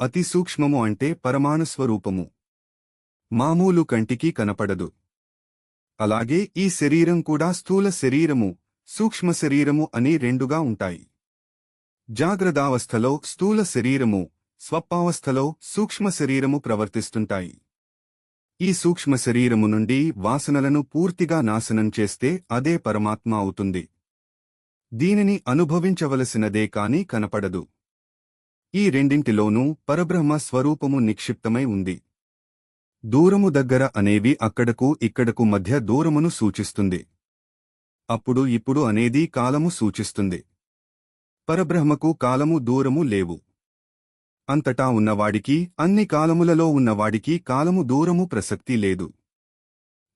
అతి సూక్ష్మము అంటే పరమాణు స్వరూపము. మామూలు కంటికి కనపడదు. అలాగే ఈ శరీరం కూడా స్థూల శరీరము సూక్ష్మ శరీరము అని రెండుగా ఉంటాయి. జాగ్రత్తావస్థలో స్థూల శరీరము స్వప్పావస్థలో సూక్ష్మ శరీరము ప్రవర్తిస్తుంటాయి. ఈ సూక్ష్మ శరీరము నుండి వాసనలను పూర్తిగా నాశనం చేస్తే అదే పరమాత్మ అవుతుంది. దీనిని అనుభవించవలసినదే కాని కనపడదు. ఈ రెండింటిలోనూ పరబ్రహ్మ స్వరూపము నిక్షిప్తమై ఉంది. దూరము దగ్గర అనేవి అక్కడకు ఇక్కడకు మధ్య దూరమును సూచిస్తుంది. అప్పుడు ఇప్పుడు అనేది కాలము సూచిస్తుంది. పరబ్రహ్మకు కాలము దూరము లేవు. అంతటా ఉన్నవాడికి అన్ని కాలములలో ఉన్నవాడికి కాలము దూరము ప్రసక్తి లేదు.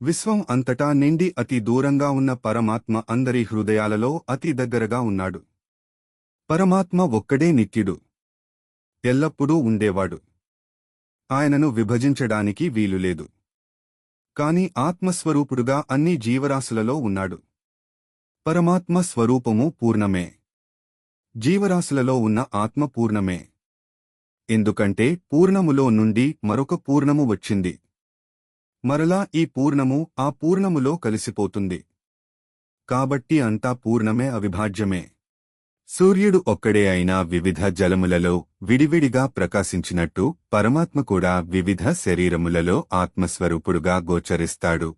విశ్వం అంతటా నిండి అతి దూరంగా ఉన్న పరమాత్మ అందరి హృదయాలలో అతి దగ్గరగా ఉన్నాడు. పరమాత్మ ఒక్కడే నిత్యుడు. ఎల్లప్పుడూ ఉండేవాడు. ఆయనను విభజించడానికి వీలులేదు కాని ఆత్మస్వరూపుడుగా అన్ని జీవరాశులలో ఉన్నాడు. పరమాత్మ స్వరూపము పూర్ణమే. జీవరాశులలో ఉన్న ఆత్మ పూర్ణమే. ఎందుకంటే పూర్ణములో నుండి మరొక పూర్ణము వచ్చింది. మరలా ఈ పూర్ణము ఆ పూర్ణములో కలిసిపోతుంది. కాబట్టి అంతా పూర్ణమే అవిభాజ్యమే. సూర్యుడు ఒక్కడే అయినా వివిధ జలములలో విడివిడిగా ప్రకాశించినట్టు పరమాత్మ కూడా వివిధ శరీరములలో ఆత్మస్వరూపుడుగా గోచరిస్తాడు.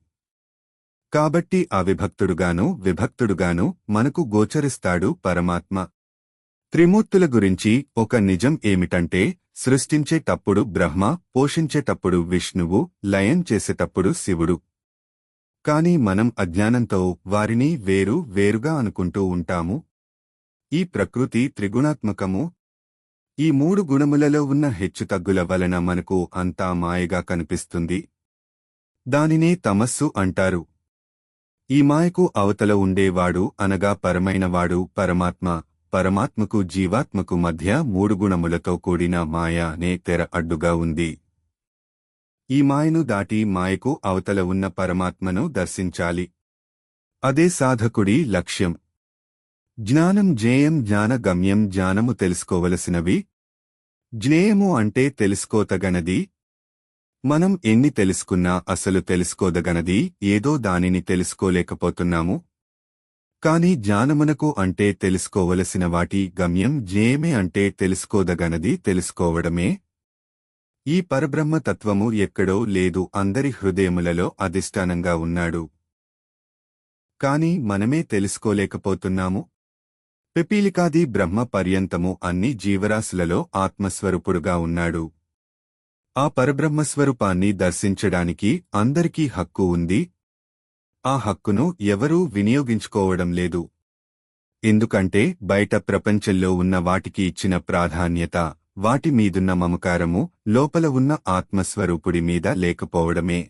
కాబట్టి అవిభక్తుడుగాను విభక్తుడుగాను మనకు గోచరిస్తాడు పరమాత్మ. త్రిమూర్తుల గురించి ఒక నిజం ఏమిటంటే సృష్టించేటప్పుడు బ్రహ్మ పోషించేటప్పుడు విష్ణువు లయం చేసేటప్పుడు శివుడు. కాని మనం అజ్ఞానంతో వారిని వేరు వేరుగా అనుకుంటూ ఉంటాము. ఈ ప్రకృతి త్రిగుణాత్మకము. ఈ మూడు గుణములలో ఉన్న హెచ్చుతగ్గుల వలన మనకు అంతా మాయగా కనిపిస్తుంది. దానినే తమస్సు అంటారు. ఈ మాయకు అవతల ఉండేవాడు అనగా పరమైనవాడు పరమాత్మ పరమాత్మకు జీవాత్మకు మధ్య మూడు గుణములతో కూడిన మాయ అనే తెర అడ్డుగా ఉంది. ఈ మాయను దాటి మాయకు అవతల ఉన్న పరమాత్మను దర్శించాలి. అదే సాధకుడి లక్ష్యం. జ్ఞానం జ్ఞేయం జ్ఞాన గమ్యం జ్ఞానము తెలుసుకోవలసినవి. జ్ఞేయము అంటే తెలుసుకోతగనది. మనం ఎన్ని తెలుసుకున్నా అసలు తెలుసుకోదగనది ఏదో దానిని తెలుసుకోలేకపోతున్నాము. కాని జ్ఞానమునకు అంటే తెలుసుకోవలసిన వాటి గమ్యం జ్ఞేయమే అంటే తెలుసుకోదగనది తెలుసుకోవడమే. ఈ పరబ్రహ్మ తత్వము ఎక్కడో లేదు అందరి హృదయములలో అధిష్టానంగా ఉన్నాడు. కాని మనమే తెలుసుకోలేకపోతున్నాము. పిపీలికాది బ్రహ్మ పర్యంతము అన్ని జీవరాశులలో ఆత్మస్వరూపుడుగా ఉన్నాడు. ఆ పరబ్రహ్మస్వరూపాన్ని దర్శించడానికి అందరికీ హక్కు ఉంది. ఆ హక్కును ఎవరూ వినియోగించుకోవడం లేదు. ఎందుకంటే బయట ప్రపంచంలో ఉన్న వాటికి ఇచ్చిన ప్రాధాన్యత వాటి మీదున్న మమకారము లోపల ఉన్న ఆత్మస్వరూపుడి మీద లేకపోవడమే.